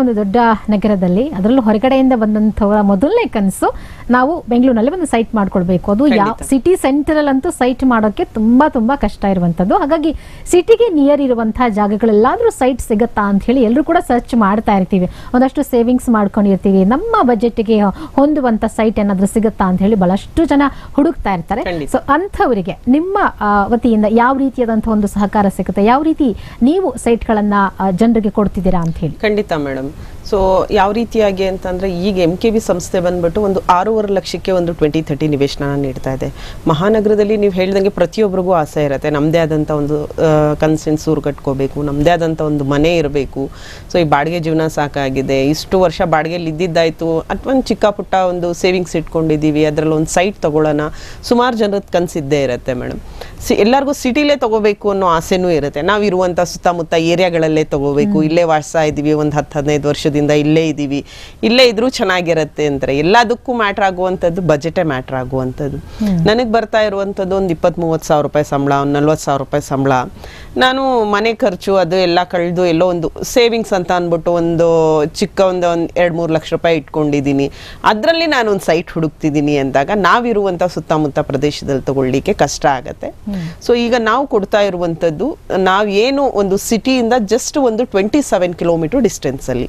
ಒಂದು ದೊಡ್ಡ ನಗರದಲ್ಲಿ ಅದರಲ್ಲೂ ಹೊರಗಡೆಯಿಂದ ಬಂದಂಥವರ ಮೊದಲನೇ ಕನಸು ನಾವು ಬೆಂಗಳೂರಿನಲ್ಲಿ ಒಂದು ಸೈಟ್ ಮಾಡ್ಕೊಳ್ಬೇಕು ಅದು ಯಾವ ಸಿಟಿ ಸೆಂಟರ್ ಅಂತೂ ಸೈಟ್ ಮಾಡೋಕೆ ತುಂಬಾ ತುಂಬಾ ಕಷ್ಟ ಇರುವಂತದ್ದು ಹಾಗಾಗಿ ಸಿಟಿಗೆ ನಿಯರ್ ಇರುವಂತಹ ಜಾಗಗಳೆಲ್ಲಾದ್ರೂ ಸೈಟ್ ಸಿಗತ್ತಾ ಅಂತ ಹೇಳಿ ಎಲ್ಲರೂ ಕೂಡ ಸರ್ಚ್ ಮಾಡ್ತಾ ಇರ್ತೀವಿ. ಒಂದಷ್ಟು ಸೇವಿಂಗ್ಸ್ ಮಾಡ್ಕೊಂಡಿರ್ತೀವಿ. ನಮ್ಮ ಬಜೆಟ್ಗೆ ಹೊಂದುವಂತ ಸೈಟ್ ಏನಾದ್ರೂ ಸಿಗುತ್ತಾ ಅಂತ ಹೇಳಿ ಬಹಳಷ್ಟು ಜನ ಹುಡುಕ್ತಾ ಇರ್ತಾರೆ. ಸೊ ಅಂಥವರಿಗೆ ನಿಮ್ಮ ವತಿಯಿಂದ ಯಾವ ರೀತಿಯಾದಂತಹ ಒಂದು ಸಹಕಾರ ಸಿಗುತ್ತೆ? ಯಾವ ರೀತಿ ನೀವು ಸೈಟ್ಗಳನ್ನ ಗಳನ್ನ ಜನರಿಗೆ ಕೊಡ್ತಿದ್ದೀರಾ ಅಂತ ಹೇಳಿ? ಖಂಡಿತ ಮೇಡಮ್ ಸೊ ಯಾವ ರೀತಿಯಾಗಿ ಅಂತಂದರೆ ಈಗ ಎಂ ಕೆ ಬಿ ಸಂಸ್ಥೆ ಬಂದ್ಬಿಟ್ಟು ಒಂದು ಆರೂವರೆ ಲಕ್ಷಕ್ಕೆ ಒಂದು ಟ್ವೆಂಟಿ ತರ್ಟಿ ನಿವೇಶನ ನೀಡ್ತಾ ಇದೆ. ಮಹಾನಗರದಲ್ಲಿ ನೀವು ಹೇಳ್ದಂಗೆ ಪ್ರತಿಯೊಬ್ಬರಿಗೂ ಆಸೆ ಇರುತ್ತೆ. ನಮ್ಮದೇ ಆದಂಥ ಒಂದು ಕನ್ಸೆನ್ಸ್ ಸೂರು ಕಟ್ಕೋಬೇಕು ನಮ್ಮದೇ ಆದಂಥ ಒಂದು ಮನೆ ಇರಬೇಕು. ಸೊ ಈ ಬಾಡಿಗೆ ಜೀವನ ಸಾಕಾಗಿದೆ. ಇಷ್ಟು ವರ್ಷ ಬಾಡಿಗೆಯಲ್ಲಿ ಇದ್ದಿದ್ದಾಯಿತು. ಅಥವಾ ಒಂದು ಚಿಕ್ಕ ಪುಟ್ಟ ಒಂದು ಸೇವಿಂಗ್ಸ್ ಇಟ್ಕೊಂಡಿದ್ದೀವಿ. ಅದರಲ್ಲಿ ಒಂದು ಸೈಟ್ ತೊಗೊಳ್ಳೋಣ. ಸುಮಾರು ಜನರದ ಕನಸಿದ್ದೇ ಇರುತ್ತೆ ಮೇಡಮ್. ಸಿ ಎಲ್ಲರಿಗೂ ಸಿಟಿಲೇ ತಗೋಬೇಕು ಅನ್ನೋ ಆಸೆನೂ ಇರುತ್ತೆ. ನಾವು ಇರುವಂಥ ಸುತ್ತಮುತ್ತ ಏರಿಯಾಗಳಲ್ಲೇ ತಗೋಬೇಕು. ಇಲ್ಲೇ ವಾಸ್ತಾ ಇದ್ದೀವಿ ಒಂದು ಹತ್ತು ಹದಿನೈದು ವರ್ಷದಿಂದ ಇಲ್ಲೇ ಇದ್ದೀವಿ. ಇಲ್ಲೇ ಇದ್ರೂ ಚೆನ್ನಾಗಿರುತ್ತೆ ಅಂತಾರೆ. ಎಲ್ಲದಕ್ಕೂ ಮ್ಯಾಟ್ರ್ ಆಗುವಂಥದ್ದು ಬಜೆಟೇ ಮ್ಯಾಟ್ರ್ ಆಗುವಂಥದ್ದು. ನನಗೆ ಬರ್ತಾ ಇರುವಂಥದ್ದು ಒಂದು ಇಪ್ಪತ್ತ್ ಮೂವತ್ತು ಸಾವಿರ ರೂಪಾಯಿ ಸಂಬಳ ಒಂದು ನಲ್ವತ್ತು ಸಾವಿರ ರೂಪಾಯಿ ಸಂಬಳ. ನಾನು ಮನೆ ಖರ್ಚು ಅದು ಎಲ್ಲ ಕಳೆದು ಎಲ್ಲೋ ಒಂದು ಸೇವಿಂಗ್ಸ್ ಅಂತ ಅಂದ್ಬಿಟ್ಟು ಒಂದು ಚಿಕ್ಕ ಒಂದು ಒಂದು ಎರಡು ಮೂರು ಲಕ್ಷ ರೂಪಾಯಿ ಇಟ್ಕೊಂಡಿದ್ದೀನಿ. ಅದರಲ್ಲಿ ನಾನು ಒಂದು ಸೈಟ್ ಹುಡುಕ್ತಿದ್ದೀನಿ ಅಂದಾಗ ನಾವಿರುವಂಥ ಸುತ್ತಮುತ್ತ ಪ್ರದೇಶದಲ್ಲಿ ತಗೊಳ್ಳಿಕ್ಕೆ ಕಷ್ಟ ಆಗತ್ತೆ. ಸೊ ಈಗ ನಾವು ಕೊಡ್ತಾ ಇರುವಂಥದ್ದು ಏನು ಒಂದು ಸಿಟಿಯಿಂದ ಜಸ್ಟ್ ಒಂದು ಟ್ವೆಂಟಿ ಸೆವೆನ್ ಕಿಲೋಮೀಟರ್ ಡಿಸ್ಟೆನ್ಸಲ್ಲಿ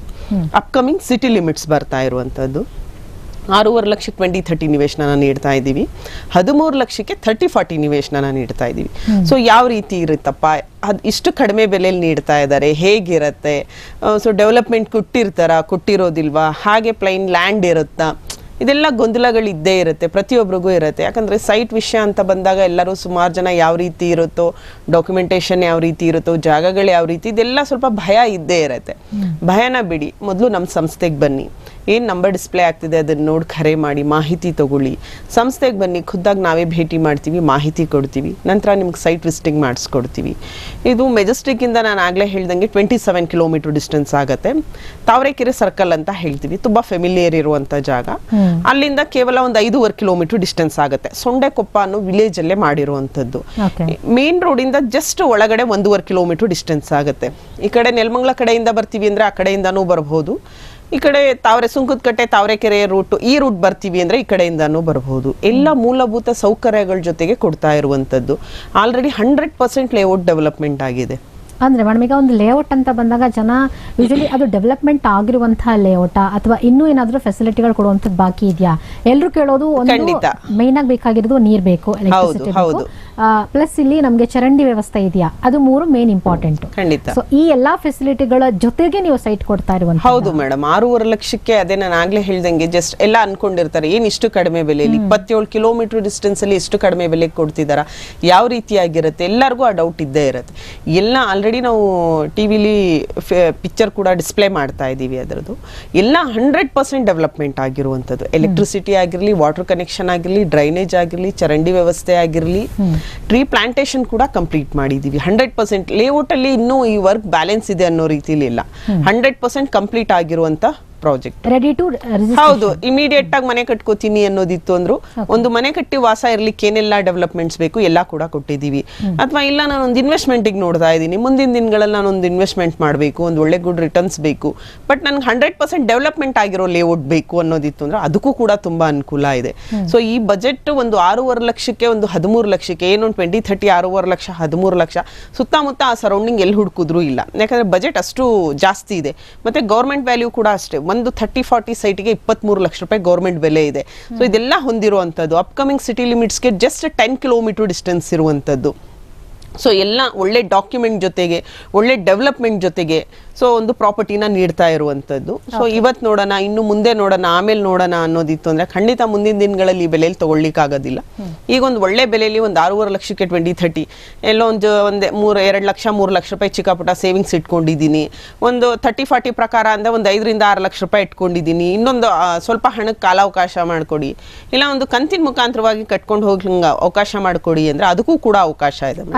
ಅಪ್ಕಮಿಂಗ್ ಸಿಟಿ ಲಿಮಿಟ್ಸ್ ಬರ್ತಾ ಇರುವಂಥದ್ದು. ಆರೂವರೆ ಲಕ್ಷ ಟ್ವೆಂಟಿ ಥರ್ಟಿ ನಿವೇಶನ ನೀಡ್ತಾ ಇದ್ದೀವಿ. ಹದಿಮೂರು ಲಕ್ಷಕ್ಕೆ ಥರ್ಟಿ ಫಾರ್ಟಿ ನಿವೇಶನ ನೀಡ್ತಾ ಇದ್ದೀವಿ. ಸೊ ಯಾವ ರೀತಿ ಇರುತ್ತಪ್ಪ? ಅದು ಇಷ್ಟು ಕಡಿಮೆ ಬೆಲೆಯಲ್ಲಿ ನೀಡ್ತಾ ಇದ್ದಾರೆ ಹೇಗಿರುತ್ತೆ? ಸೊ ಡೆವಲಪ್ಮೆಂಟ್ ಕೊಟ್ಟಿರ್ತಾರ? ಕೊಟ್ಟಿರೋದಿಲ್ವಾ? ಹಾಗೆ ಪ್ಲೈನ್ ಲ್ಯಾಂಡ್ ಇರುತ್ತಾ? ಇದೆಲ್ಲ ಗೊಂದಲಗಳು ಇದ್ದೇ ಇರುತ್ತೆ ಪ್ರತಿಯೊಬ್ಬರಿಗೂ ಇರುತ್ತೆ. ಯಾಕಂದ್ರೆ ಸೈಟ್ ವಿಷಯ ಅಂತ ಬಂದಾಗ ಎಲ್ಲರೂ ಸುಮಾರು ಜನ ಯಾವ ರೀತಿ ಇರುತ್ತೋ ಡಾಕ್ಯುಮೆಂಟೇಶನ್ ಯಾವ ರೀತಿ ಇರುತ್ತೋ ಜಾಗಗಳು ಯಾವ ರೀತಿ ಇದೆಲ್ಲ ಸ್ವಲ್ಪ ಭಯ ಇದ್ದೇ ಇರುತ್ತೆ. ಭಯನ ಬಿಡಿ ಮೊದಲು ನಮ್ಮ ಸಂಸ್ಥೆಗೆ ಬನ್ನಿ. ಏನು ನಂಬರ್ ಡಿಸ್ಪ್ಲೇ ಆಗ್ತಿದೆ ಅದನ್ನ ನೋಡಿ ಕರೆ ಮಾಡಿ ಮಾಹಿತಿ ತಗೊಳ್ಳಿ. ಸಂಸ್ಥೆಗೆ ಬನ್ನಿ ಖುದ್ದಾಗಿ ನಾವೇ ಭೇಟಿ ಮಾಡ್ತೀವಿ ಮಾಹಿತಿ ಕೊಡ್ತೀವಿ. ನಂತರ ನಿಮ್ಗೆ ಸೈಟ್ ವಿಸಿಟಿಂಗ್ ಮಾಡಿಸ್ಕೊಡ್ತೀವಿ. ಇದು ಮೆಜೆಸ್ಟಿಕ್ಕಿಂದ ನಾನು ಆಗಲೇ ಹೇಳ್ದಂಗೆ ಟ್ವೆಂಟಿ ಸೆವೆನ್ ಕಿಲೋಮೀಟರ್ ಡಿಸ್ಟೆನ್ಸ್ ಆಗುತ್ತೆ. ತಾವರೆಕೆರೆ ಸರ್ಕಲ್ ಅಂತ ಹೇಳ್ತೀವಿ. ತುಂಬ ಫೆಮಿಲಿಯರ್ ಇರುವಂಥ ಜಾಗ. ಅಲ್ಲಿಂದ ಕೇವಲ ಒಂದು ಐದೂವರೆ ಕಿಲೋಮೀಟರ್ ಡಿಸ್ಟೆನ್ಸ್ ಆಗುತ್ತೆ. ಸೊಂಡೆಕೊಪ್ಪ ಅನ್ನೋ ವಿಲೇಜ್ ಅಲ್ಲೇ ಮಾಡಿರುವಂಥದ್ದು. ಮೇನ್ ರೋಡಿಂದ ಜಸ್ಟ್ ಒಳಗಡೆ ಒಂದೂವರೆ ಕಿಲೋಮೀಟರ್ ಡಿಸ್ಟೆನ್ಸ್ ಆಗುತ್ತೆ. ಈ ಕಡೆ ನೆಲಮಂಗ್ಲ ಕಡೆಯಿಂದ ಬರ್ತೀವಿ ಅಂದರೆ ಆ ಕಡೆಯಿಂದನೂ ಬರ್ಬೋದು ಈ ಕಡೆ ತಾವರೆ ಸುಂಕದಕಟ್ಟೆ, ತಾವರೆಕೆರೆ ರೂಟ್ ಈ ರೂಟ್ ಬರ್ತೀವಿ ಅಂದರೆ ಈ ಕಡೆಯಿಂದನೂ ಬರ್ಬೋದು ಎಲ್ಲ ಮೂಲಭೂತ ಸೌಕರ್ಯಗಳ ಜೊತೆಗೆ ಕೊಡ್ತಾ ಇರುವಂಥದ್ದು already hundred percent layout development ಆಗಿದೆ. ಅಂದ್ರೆ ಮೇಡಮ್ ಈಗ ಒಂದು ಲೇಔಟ್ ಅಂತ ಬಂದಾಗ ಜನ ಯೂಶಲಿ ಅದು ಡೆವಲಪ್ಮೆಂಟ್ ಆಗಿರುವಂತಹ ಲೇಔಟ ಅಥವಾ ಇನ್ನೂ ಏನಾದ್ರೂ ಫೆಸಿಲಿಟಿಗಳು ಕೊಡುವಂಥದ್ದು ಬಾಕಿ ಇದೆಯಾ? ಎಲ್ಲರೂ ಕೇಳೋದು ಒಂದು. ಮೈನ್ ಆಗಿ ಬೇಕಾಗಿರೋದು ನೀರ್ ಬೇಕು ಎಲೆಕ್ಟ್ರಿಸಿಟಿ ಬೇಕು. ಪ್ಲಸ್ ಇಲ್ಲಿ ನಮ್ಗೆ ಚರಂಡಿ ವ್ಯವಸ್ಥೆ ಇದೆಯಾ? ಅದು ಮೂರು ಮೇನ್ ಇಂಪಾರ್ಟೆಂಟ್ ಖಂಡಿತ. ಸೊ ಈ ಎಲ್ಲಾ ಫೆಸಿಲಿಟಿಗಳ ಜೊತೆಗೆ ನೀವು ಸೈಟ್ ಕೊಡ್ತಾ ಇರುವಂತ ಹೌದು ಮೇಡಮ್. ಆರೂವರೆ ಲಕ್ಷಕ್ಕೆ ಅದೇ ನಾನು ಆಗ್ಲೇ ಹೇಳ್ದಂಗೆ ಜಸ್ಟ್ ಎಲ್ಲ ಅನ್ಕೊಂಡಿರ್ತಾರೆ. ಏನ್ ಇಷ್ಟು ಕಡಿಮೆ ಬೆಲೆಯಲ್ಲಿ ಇಪ್ಪತ್ತೇಳು ಕಿಲೋಮೀಟರ್ ಡಿಸ್ಟೆನ್ಸ್ ಅಲ್ಲಿ ಇಷ್ಟು ಕಡಿಮೆ ಬೆಲೆಗೆ ಕೊಡ್ತಿದಾರ? ಯಾವ ರೀತಿಯಾಗಿರುತ್ತೆ? ಎಲ್ಲರಿಗೂ ಆ ಡೌಟ್ ಇದ್ದೇ ಇರುತ್ತೆ. ಎಲ್ಲ ಆಲ್ರೆಡಿ ನಾವು ಟಿವಿಲಿ ಪಿಕ್ಚರ್ ಕೂಡ ಡಿಸ್ಪ್ಲೇ ಮಾಡ್ತಾ ಇದ್ದೀವಿ ಅದರದ್ದು. ಎಲ್ಲ ಹಂಡ್ರೆಡ್ ಪರ್ಸೆಂಟ್ ಡೆವಲಪ್ಮೆಂಟ್ ಆಗಿರುವಂಥದ್ದು. ಎಲೆಕ್ಟ್ರಿಸಿಟಿ ಆಗಿರಲಿ ವಾಟರ್ ಕನೆಕ್ಷನ್ ಆಗಿರಲಿ ಡ್ರೈನೇಜ್ ಆಗಿರಲಿ ಚರಂಡಿ ವ್ಯವಸ್ಥೆ ಆಗಿರಲಿ ಟ್ರೀ ಪ್ಲಾಂಟೇಶನ್ ಕೂಡ ಕಂಪ್ಲೀಟ್ ಮಾಡಿದೀವಿ ಹಂಡ್ರೆಡ್ ಪರ್ಸೆಂಟ್ ಲೇಔಟ್ ಅಲ್ಲಿ ಇನ್ನೂ ಈ ವರ್ಕ್ ಬ್ಯಾಲೆನ್ಸ್ ಇದೆ ಅನ್ನೋ ರೀತಿಯಲ್ಲಿ ಇಲ್ಲ. ಹಂಡ್ರೆಡ್ ಪರ್ಸೆಂಟ್ ಕಂಪ್ಲೀಟ್ ಆಗಿರುವಂತ ಪ್ರಾಜೆಕ್ಟ್ ರೆಡಿ ಟು ಹೌದು ಇಮಿಡಿಯೇಟ್ ಆಗಿ ಮನೆ ಕಟ್ಕೋತೀನಿ ಅನ್ನೋದಿತ್ತು ಅಂದ್ರು. ಒಂದು ಮನೆ ಕಟ್ಟಿ ವಾಸ ಇರ್ಲಿಕ್ಕೆ ಏನೆಲ್ಲ ಡೆವಲಪ್ಮೆಂಟ್ಸ್ ಬೇಕು ಎಲ್ಲ ಕೂಡ ಕೊಟ್ಟಿದ್ದೀವಿ ಅಥವಾ ಇಲ್ಲ ನಾನು ಒಂದು ಇನ್ವೆಸ್ಟ್ಮೆಂಟಿಗೆ ನೋಡ್ತಾ ಇದ್ದೀನಿ. ಮುಂದಿನ ದಿನಗಳಲ್ಲಿ ನಾನು ಒಂದು ಇನ್ವೆಸ್ಟ್ಮೆಂಟ್ ಮಾಡಬೇಕು ಒಂದು ಒಳ್ಳೆ ಗುಡ್ ರಿಟರ್ನ್ಸ್ ಬೇಕು. ಬಟ್ ನನ್ಗೆ ಹಂಡ್ರೆಡ್ ಪರ್ಸೆಂಟ್ ಡೆವಲಪ್ಮೆಂಟ್ ಆಗಿರೋ ಲೇಔಟ್ ಬೇಕು ಅನ್ನೋದಿತ್ತು ಅಂದ್ರೆ ಅದಕ್ಕೂ ಕೂಡ ತುಂಬಾ ಅನುಕೂಲ ಇದೆ. ಸೊ ಈ ಬಜೆಟ್ ಒಂದು ಆರೂವರೆ ಲಕ್ಷಕ್ಕೆ ಒಂದು ಹದಿಮೂರು ಲಕ್ಷಕ್ಕೆ ಏನು ಟ್ವೆಂಟಿ ಥರ್ಟಿ ಆರೂವರೆ ಲಕ್ಷ ಹದಿಮೂರು ಲಕ್ಷ ಸುತ್ತಮುತ್ತ ಆ ಸರೌಂಡಿಂಗ್ ಎಲ್ಲಿ ಹುಡುಕಿದ್ರು ಇಲ್ಲ. ಯಾಕಂದ್ರೆ ಬಜೆಟ್ ಅಷ್ಟು ಜಾಸ್ತಿ ಇದೆ. ಮತ್ತೆ ಗೌರ್ಮೆಂಟ್ ವ್ಯಾಲ್ಯೂ ಕೂಡ ಅಷ್ಟೇ. ಒಂದು ಥರ್ಟಿ ಫಾರ್ಟಿ ಸೈಟ್ಗೆ ಇಪ್ಪತ್ಮೂರು ಲಕ್ಷ ರೂಪಾಯಿ ಗೌರ್ಮೆಂಟ್ ಬೆಲೆ ಇದೆ. ಸೊ ಇದೆಲ್ಲ ಹೊಂದಿರುವಂಥದ್ದು ಅಪ್ಕಮಿಂಗ್ ಸಿಟಿ ಲಿಮಿಟ್ಸ್ಗೆ ಜಸ್ಟ್ ಟೆನ್ ಕಿಲೋಮೀಟರ್ ಡಿಸ್ಟೆನ್ಸ್ ಇರುವಂಥದ್ದು ಸೊ ಎಲ್ಲ ಒಳ್ಳೆ ಡಾಕ್ಯುಮೆಂಟ್ ಜೊತೆಗೆ ಒಳ್ಳೆ ಡೆವಲಪ್ಮೆಂಟ್ ಜೊತೆಗೆ ಸೊ ಒಂದು ಪ್ರಾಪರ್ಟಿನ ನೀಡ್ತಾ ಇರುವಂಥದ್ದು. ಸೊ ಇವತ್ತು ನೋಡೋಣ ಇನ್ನು ಮುಂದೆ ನೋಡೋಣ ಆಮೇಲೆ ನೋಡೋಣ ಅನ್ನೋದಿತ್ತು ಅಂದ್ರೆ ಖಂಡಿತ ಮುಂದಿನ ದಿನಗಳಲ್ಲಿ ಈ ಬೆಲೆಯಲ್ಲಿ ತಗೊಳ್ಳಿಕ್ಕಾಗೋದಿಲ್ಲ. ಈಗ ಒಂದು ಒಳ್ಳೆ ಬೆಲೆಯಲ್ಲಿ ಒಂದು ಆರೂವರೆ ಲಕ್ಷಕ್ಕೆ ಟ್ವೆಂಟಿ ಥರ್ಟಿ ಎಲ್ಲೋ ಒಂದು ಒಂದೇ ಮೂರು ಎರಡು ಲಕ್ಷ ಮೂರು ಲಕ್ಷ ರೂಪಾಯಿ ಚಿಕ್ಕಪುಟ್ಟ ಸೇವಿಂಗ್ಸ್ ಇಟ್ಕೊಂಡಿದ್ದೀನಿ. ಒಂದು ತರ್ಟಿ ಫಾರ್ಟಿ ಪ್ರಕಾರ ಅಂದ್ರೆ ಒಂದು ಐದರಿಂದ ಆರು ಲಕ್ಷ ರೂಪಾಯಿ ಇಟ್ಕೊಂಡಿದ್ದೀನಿ. ಇನ್ನೊಂದು ಸ್ವಲ್ಪ ಹಣಕ್ಕೆ ಕಾಲಾವಕಾಶ ಮಾಡಿಕೊಡಿ. ಇಲ್ಲ ಒಂದು ಕಂತಿನ ಮುಖಾಂತರವಾಗಿ ಕಟ್ಕೊಂಡು ಹೋಗ್ಲಂಗ ಅವಕಾಶ ಮಾಡಿಕೊಡಿ ಅಂದ್ರೆ ಅದಕ್ಕೂ ಕೂಡ ಅವಕಾಶ ಇದೆ.